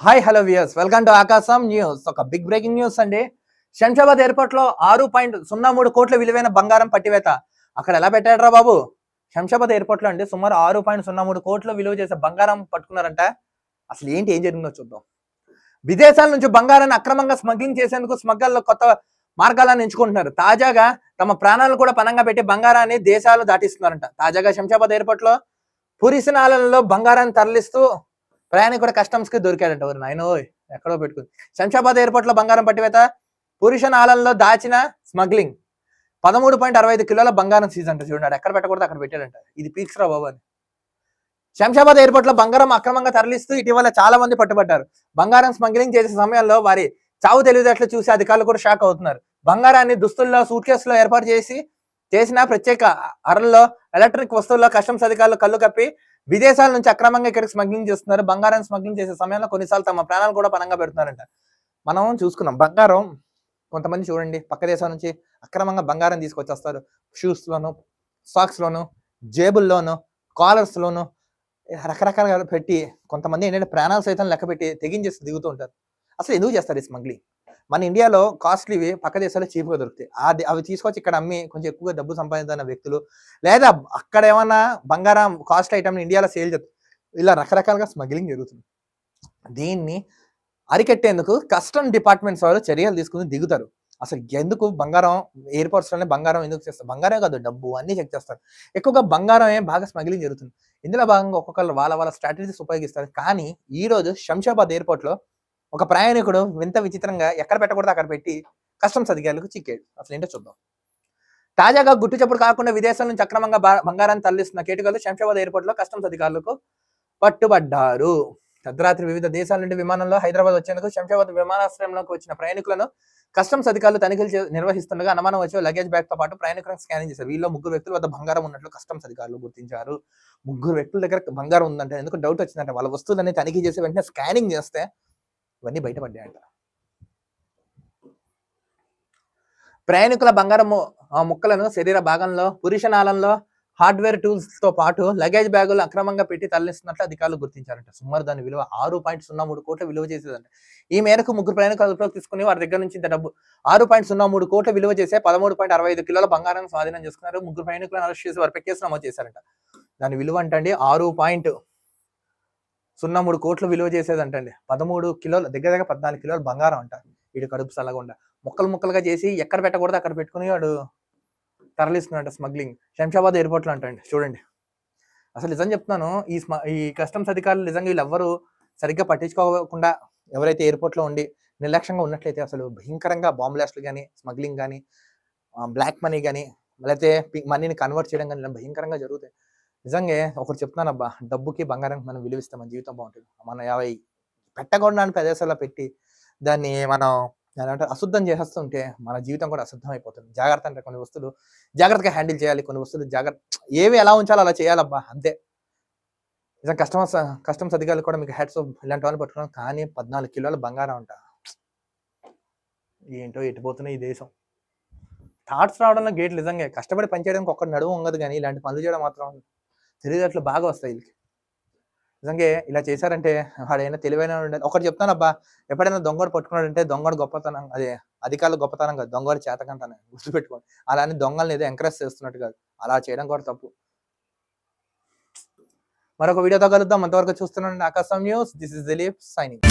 Hi hello viewers welcome to Aakasam news ఒక big breaking news అండి. శంషాబాద్ ఎయిర్పోర్ట్లో ఆరు పాయింట్ సున్నా మూడు కోట్ల విలువైన బంగారం పట్టివేత. అక్కడ ఎలా పెట్టాడరా బాబు? శంషాబాద్ ఎయిర్పోర్ట్లో అండి సుమారు ఆరు పాయింట్ సున్నా మూడు కోట్ల విలువ చేసే బంగారం పట్టుకున్నారంట. అసలు ఏంటి ఏం జరిగిందో చూద్దాం. విదేశాల నుంచి బంగారాన్ని అక్రమంగా స్మగ్లింగ్ చేసేందుకు స్మగ్గల్లో కొత్త మార్గాలను ఎంచుకుంటున్నారు. తాజాగా తమ ప్రాణాలను కూడా పనంగా పెట్టి బంగారాన్ని దేశాలు దాటిస్తున్నారంట. తాజాగా శంషాబాద్ ఎయిర్పోర్ట్లో పురిసినాలలో బంగారాన్ని తరలిస్తూ ప్రయాణికుడు కస్టమ్స్కి దొరికాడంట ఎవరు నాయన ఎక్కడో పెట్టుకుంది. శంషాబాద్ ఎయిర్పోర్ట్లో బంగారం పట్టివేత పురుష నాళంలో దాచిన స్మగ్లింగ్ పదమూడు పాయింట్ అరవై ఐదు కిలోల బంగారం సీజ్ అంట చూడండి ఎక్కడ పెట్టకూడదు అక్కడ పెట్టాడంట. ఇది పీక్స్ రా బాబు అని. శంషాబాద్ ఎయిర్పోర్ట్లో బంగారం అక్రమంగా తరలిస్తూ ఇటీవల చాలా మంది పట్టుబడ్డారు. బంగారం స్మగ్లింగ్ చేసే సమయంలో వారి చావు తెలివితేటలు చూసి అధికారులు కూడా షాక్ అవుతున్నారు. బంగారాన్ని దుస్తుల్లో సూట్ కేసులో ఏర్పాటు చేసి చేసిన ప్రత్యేక అరల్లో ఎలక్ట్రిక్ వస్తువుల్లో కస్టమ్స్ అధికారులు కళ్ళు కప్పి విదేశాల నుంచి అక్రమంగా ఇక్కడికి స్మగ్లింగ్ చేస్తున్నారు. బంగారం స్మగ్లింగ్ చేసే సమయంలో కొన్నిసార్లు తమ ప్రాణాలు కూడా పనంగా పెడుతున్నారంట. మనం చూసుకున్నాం. బంగారం కొంతమంది చూడండి పక్క దేశాల నుంచి అక్రమంగా బంగారం తీసుకొచ్చేస్తారు. షూస్లోను సాక్స్లోను జేబుల్లోను కాలర్స్లోను రకరకాలుగా పెట్టి కొంతమంది ఏంటంటే ప్రాణాలు సైతం లెక్క పెట్టి తెగించేసి దిగుతూ ఉంటారు. అసలు ఎందుకు చేస్తారు ఈ స్మగ్లింగ్ మన ఇండియాలో కాస్ట్లీవి పక్క దేశాల్లో చీప్గా దొరుకుతాయి. అది అవి తీసుకొచ్చి ఇక్కడ అమ్మి కొంచెం ఎక్కువగా డబ్బు సంపాదించిన వ్యక్తులు. లేదా అక్కడ ఏమన్నా బంగారం కాస్ట్ ఐటమ్ ఇండియాలో సేల్ చేస్తారు ఇలా రకరకాలుగా స్మగ్లింగ్ జరుగుతుంది. దీన్ని అరికట్టేందుకు కస్టమ్ డిపార్ట్మెంట్స్ వాళ్ళు చర్యలు తీసుకుని దిగుతారు. అసలు ఎందుకు బంగారం ఎయిర్పోర్ట్స్లోనే బంగారం ఎందుకు చేస్తారు? బంగారం కాదు డబ్బు అన్నీ చెక్ చేస్తారు. ఎక్కువగా బంగారమే బాగా స్మగ్లింగ్ జరుగుతుంది. ఇందులో భాగంగా ఒక్కొక్కరు వాళ్ళ వాళ్ళ స్ట్రాటజీస్ ఉపయోగిస్తారు. కానీ ఈరోజు శంషాబాద్ ఎయిర్పోర్ట్లో ఒక ప్రయాణికుడు వింత విచిత్రంగా ఎక్కడ పెట్టకూడదు అక్కడ పెట్టి కస్టమ్స్ అధికారులకు చిక్కాడు. అసలు ఏంటో చూద్దాం. తాజాగా గుట్టు చప్పుడు కాకుండా విదేశాల నుంచి అక్రమంగా బంగారాన్ని తరలిస్తున్న కేటుగాలు శంషాబాద్ ఎయిర్పోర్ట్లో కస్టమ్స్ అధికారులకు పట్టుబడ్డారు. అర్ధరాత్రి వివిధ దేశాల నుండి విమానంలో హైదరాబాద్ వచ్చేందుకు శంషాబాద్ విమానాశ్రయంలోకి వచ్చిన ప్రయాణికులను కస్టమ్స్ అధికారులు తనిఖీలు నిర్వహిస్తుండగా అనుమానం వచ్చే లగేజ్ బ్యాగ్తో పాటు ప్రయాణికులను స్కానింగ్ చేశారు. వీళ్ళు ముగ్గురు వ్యక్తుల వద్ద బంగారం ఉన్నట్లు కస్టమ్స్ అధికారులు గుర్తించారు. ముగ్గురు వ్యక్తుల దగ్గర బంగారం ఉందంటే ఎందుకు డౌట్ వచ్చిందంటే వాళ్ళ వస్తువులన్నీ తనిఖీ చేసి వెంటనే స్కానింగ్ చేస్తే ఇవన్నీ బయటపడ్డాయంట. ప్రయాణికుల బంగారం ఆ ముక్కలను శరీర భాగంలో పురుష నాళంలో హార్డ్వేర్ టూల్స్తో పాటు లగేజ్ బ్యాగులు అక్రమంగా పెట్టి తరలిస్తున్నట్లు అధికారులు గుర్తించారంట. సుమారు దాని విలువ ఆరు పాయింట్ సున్నా మూడు కోట్ల విలువ చేసేదంట. ఈ మేరకు ముగ్గురు ప్రయాణికులు అదుపులోకి తీసుకుని వారి దగ్గర నుంచి ఇంత డబ్బు ఆరు పాయింట్ సున్నా మూడు కోట్ల విలువ చేసే పదమూడు పాయింట్ అరవై ఐదు కిలోల బంగారం స్వాధీనం చేసుకున్నారు. ముగ్గురు ప్రయాణికులను అరెస్ట్ చేసి వారిపై కేసు నమోదు చేశారంట. దాని విలువ అంటే ఆరు పాయింట్ సున్నా మూడు కోట్లు విలువ చేసేదంటండి. పదమూడు కిలోలు దగ్గర దగ్గర పద్నాలుగు కిలోలు బంగారం అంట. వీడు కడుపు సల్లగుండా. ముక్కలు ముక్కలుగా చేసి ఎక్కడ పెట్టకూడదు అక్కడ పెట్టుకుని వాడు తరలిస్తున్నాడు స్మగ్లింగ్. శంషాబాద్ ఎయిర్పోర్ట్లో అంటండి. చూడండి. అసలు నిజం చెప్తున్నాను ఈ స్మ ఈ కస్టమ్స్ అధికారులు నిజంగా వీళ్ళెవ్వరూ సరిగ్గా పట్టించుకోకుండా ఎవరైతే ఎయిర్పోర్ట్లో ఉండి నిర్లక్ష్యంగా ఉన్నట్లయితే అసలు భయంకరంగా బాంబ్ బ్లాస్ట్లు కానీ స్మగ్లింగ్ కానీ బ్లాక్ మనీ కానీ లేకపోతే మనీని కన్వర్ట్ చేయడం కానీ భయంకరంగా జరుగుతాయి. నిజంగా ఒకటి చెప్తున్నానబ్బా డబ్బుకి బంగారానికి మనం విలువిస్తే మన జీవితం బాగుంటుంది. మనం యాభై పెట్టకూడని ప్రదేశాల్లో పెట్టి దాన్ని మనం దాని అంటే అశుద్ధం చేసేస్తుంటే మన జీవితం కూడా అశుద్ధం అయిపోతుంది జాగ్రత్త అంటే కొన్ని వస్తువులు జాగ్రత్తగా హ్యాండిల్ చేయాలి కొన్ని వస్తువులు జాగ్రత్త ఏవి ఎలా ఉంచాలో అలా చేయాలబ్బా అంతే. నిజం కస్టమర్స్ కస్టమ్స్ అధికారులు కూడా మీకు హెడ్స్ ఇలాంటి వాళ్ళు పట్టుకున్నాం కానీ పద్నాలుగు కిలోల బంగారం అంట. ఏంటో ఎట్టిపోతున్నాయి ఈ దేశం. థాట్స్ రావడంలో గేట్ నిజంగా కష్టపడి పనిచేయడానికి ఒక్కటి నడుము ఉండదు కానీ ఇలాంటి పనులు చేయడం మాత్రం తెలివితేటలు బాగా వస్తాయి వీళ్ళకి. నిజంగా ఇలా చేశారంటే వాడైనా తెలివైన ఉండాలి ఒకటి చెప్తాను అబ్బా ఎప్పుడైనా దొంగడు పట్టుకున్నాడంటే దొంగడు గొప్పతనం అదే అధికారులు గొప్పతనం కాదు దొంగడు చేతకంటానే గుర్తుపెట్టుకోండి. అలానే దొంగలను ఏదో ఎంకరేజ్ చేస్తున్నట్టు కాదు అలా చేయడం కూడా తప్పు. మరొక వీడియోతో కలుద్దాం. అంతవరకు చూస్తున్నాను Aakasam news this is Dilip signing.